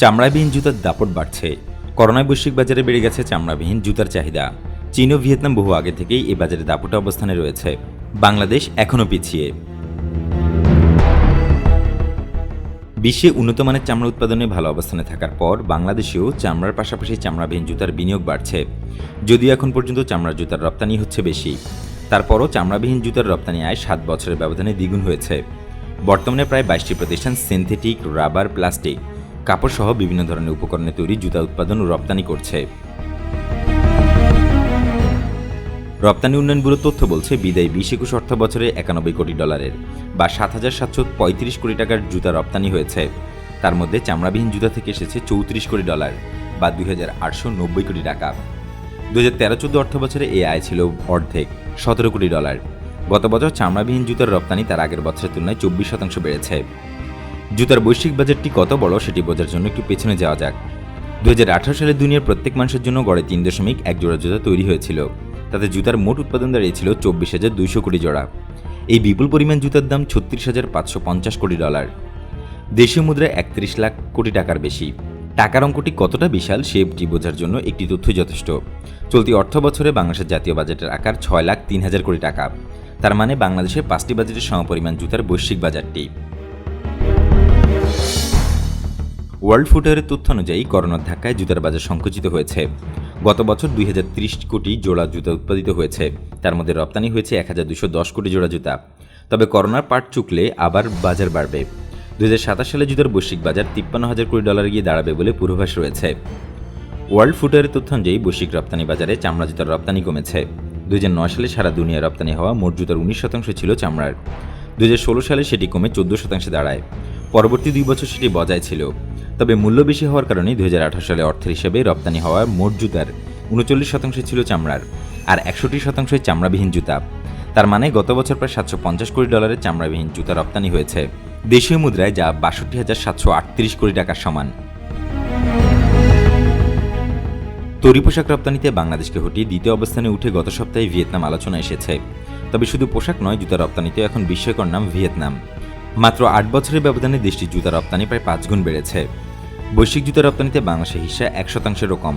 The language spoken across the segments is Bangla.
চামড়াবিহীন জুতার দাপট বাড়ছে। করোনায় বৈশ্বিক বাজারে বেড়ে গেছে চামড়াবিহীন জুতার চাহিদা। চীন ও ভিয়েতনাম বহু আগে থেকেই এই বাজারে দাপটে অবস্থানে রয়েছে। বাংলাদেশ এখনও পিছিয়ে। বিশ্বে উন্নত মানের চামড়া উৎপাদনে ভালো অবস্থানে থাকার পর বাংলাদেশেও চামড়ার পাশাপাশি চামড়াবিহীন জুতার বিনিয়োগ বাড়ছে। যদিও এখন পর্যন্ত চামড়ার জুতার রপ্তানি হচ্ছে বেশি। তারপরও চামড়াবিহীন জুতার রপ্তানি আয় সাত বছরের ব্যবধানে দ্বিগুণ হয়েছে। বর্তমানে প্রায় বাইশটি প্রতিষ্ঠান সিনথেটিক, রাবার, প্লাস্টিক কাপড় সহ বিভিন্ন ধরনের উপকরণে তৈরি জুতা উৎপাদন ও রপ্তানি করছে। রপ্তানি উন্নয়ন ব্যুরো তথ্য বলছে, বিদায় বিশ একুশ অর্থ বছরে একানব্বই কোটি ডলারের বা সাত হাজার সাতশো পঁয়ত্রিশ কোটি টাকার জুতা রপ্তানি হয়েছে। তার মধ্যে চামড়াবিহীন জুতা থেকে এসেছে চৌত্রিশ কোটি ডলার বা দুই হাজার আটশো নব্বই কোটি টাকা। দু হাজার তেরো চোদ্দ অর্থ বছরে এই আয় ছিল অর্ধেক, সতেরো কোটি ডলার। গত বছর চামড়াবিহীন জুতার রপ্তানি তার আগের বছরের তুলনায় চব্বিশ শতাংশ বেড়েছে। জুতার বৈশ্বিক বাজারটি কত বড় সেটি বোঝার জন্য একটু পেছনে যাওয়া যাক। দু হাজার আঠারো সালে দুনিয়ার প্রত্যেক মানুষের জন্য গড়ে তিন দশমিক এক জোড়া জুতা তৈরি হয়েছিল। তাতে জুতার মোট উৎপাদন দাঁড়িয়েছিল চব্বিশ হাজার দুইশো কোটি জোড়া। এই বিপুল পরিমাণ জুতার দাম ছত্রিশ হাজার পাঁচশো পঞ্চাশ কোটি ডলার। দেশীয় মুদ্রায় একত্রিশ লাখ কোটি টাকার বেশি। টাকার অঙ্কটি কতটা বিশাল সেটি বোঝার জন্য একটি তথ্য যথেষ্ট। চলতি অর্থ বছরে বাংলাদেশের জাতীয় বাজেটের আকার ছয় লাখ তিন হাজার কোটি টাকা। তার মানে বাংলাদেশের পাঁচটি বাজেটের সমপরিমাণ জুতার বৈশ্বিক বাজারটি। ওয়ার্ল্ড ফুটওয়ারের তথ্য অনুযায়ী করোনার ধাক্কায় জুতার বাজার সংকুচিত হয়েছে। গত বছর দুই হাজার ত্রিশ কোটি জোড়া জুতা উৎপাদিত হয়েছে। তার মধ্যে রপ্তানি হয়েছে এক কোটি জোড়া জুতা। তবে করোনার পাট চুকলে আবার বাজার বাড়বে। দুই সালে জুতার বৈশ্বিক বাজার তিপ্পান্ন হাজার কোটি ডলার গিয়ে দাঁড়াবে বলে পূর্বাভাস রয়েছে। ওয়ার্ল্ড ফুটওয়ারের তথ্য অনুযায়ী বৈশ্বিক রপ্তানি বাজারে চামড়া জুতার রপ্তানি কমেছে। দুই হাজার নয় সালে সারা দুনিয়া রপ্তানি হওয়া মোট জুতার উনিশ শতাংশ ছিল চামড়ার। দুই হাজার ষোলো সালে সেটি কমে চোদ্দ শতাংশে দাঁড়ায়। পরবর্তী দুই বছর সেটি বজায় ছিল। তবে মূল্য বেশি হওয়ার কারণে দুই সালে অর্থের হিসেবে রপ্তানি হওয়া মোট জুতার উনচল্লিশ শতাংশ ছিল চামড়ার আর একষট্টি শতাংশই চামড়াবিহীন জুতা। তার মানে গত বছর প্রায় সাতশো পঞ্চাশ কোটি ডলারের চামড়াবিহীন জুতা রপ্তানি হয়েছে। দেশীয় মুদ্রায় যা বাষট্টি হাজার সাতশো আটত্রিশ কোটি টাকার সমান। তৈরি পোশাক রপ্তানিতে বাংলাদেশকে হটিয়ে দ্বিতীয় অবস্থানে উঠে গত সপ্তাহে ভিয়েতনাম আলোচনা এসেছে। তবে শুধু পোশাক নয়, জুতা রপ্তানিতে এখন বিশ্বকর নাম ভিয়েতনাম। মাত্র আট বছরের ব্যবধানে দেশটির জুতা রপ্তানি প্রায় পাঁচ গুণ বেড়েছে। বৈশ্বিক জুতা রপ্তানিতে বাংলাদেশের হিস্সা এক শতাংশেরও কম।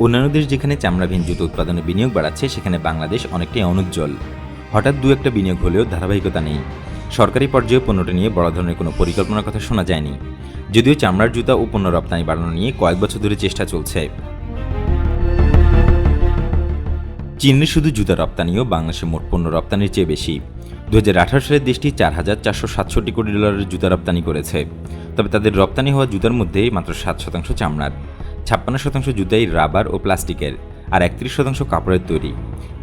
অন্যান্য দেশ যেখানে চামড়াবিহীন জুতো উৎপাদনে বিনিয়োগ বাড়াচ্ছে, সেখানে বাংলাদেশ অনেকটাই অনুজ্জ্বল। হঠাৎ দু একটা বিনিয়োগ হলেও ধারাবাহিকতা নেই। সরকারি পর্যায়ে পণ্যটা নিয়ে বড় ধরনের কোনো পরিকল্পনার কথা শোনা যায়নি। যদিও চামড়ার জুতা ও পণ্য রপ্তানি বাড়ানো নিয়ে কয়েক বছর ধরে চেষ্টা চলছে। চীনের শুধু জুতা রপ্তানিও বাংলাদেশের মোট পণ্য রপ্তানির চেয়ে বেশি। দু হাজার আঠারো সালে দেশটি চার হাজার চারশো সাতষট্টি কোটি ডলারের জুতা রপ্তানি করেছে। তবে তাদের রপ্তানি হওয়া জুতার মধ্যে মাত্র সাত শতাংশ চামড়ার, ছাপ্পান্ন শতাংশ জুতাই রাবার ও প্লাস্টিকের, আর একত্রিশ শতাংশ কাপড়ের তৈরি।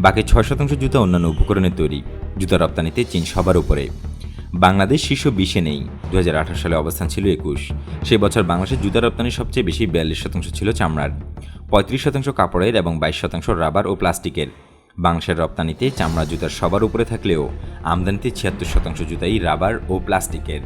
বাকি ছয় শতাংশ জুতা অন্যান্য উপকরণের তৈরি, জুতা রপ্তানিতে চীন সবার উপরে। বাংলাদেশ শীর্ষ বিশে নেই দু হাজার আঠারো সালে অবস্থান ছিল একুশ। সেই বছর বাংলাদেশের জুতা রপ্তানি সবচেয়ে বেশি বিয়াল্লিশ শতাংশ ছিল চামড়ার, পঁয়ত্রিশ শতাংশ কাপড়ের এবং বাইশ শতাংশ রাবার ও প্লাস্টিকের। বাংলাদেশের রপ্তানিতে চামড়া জুতার সবার উপরে থাকলেও আমদানিতে ছিয়াত্তর শতাংশ জুতাই রাবার ও প্লাস্টিকের।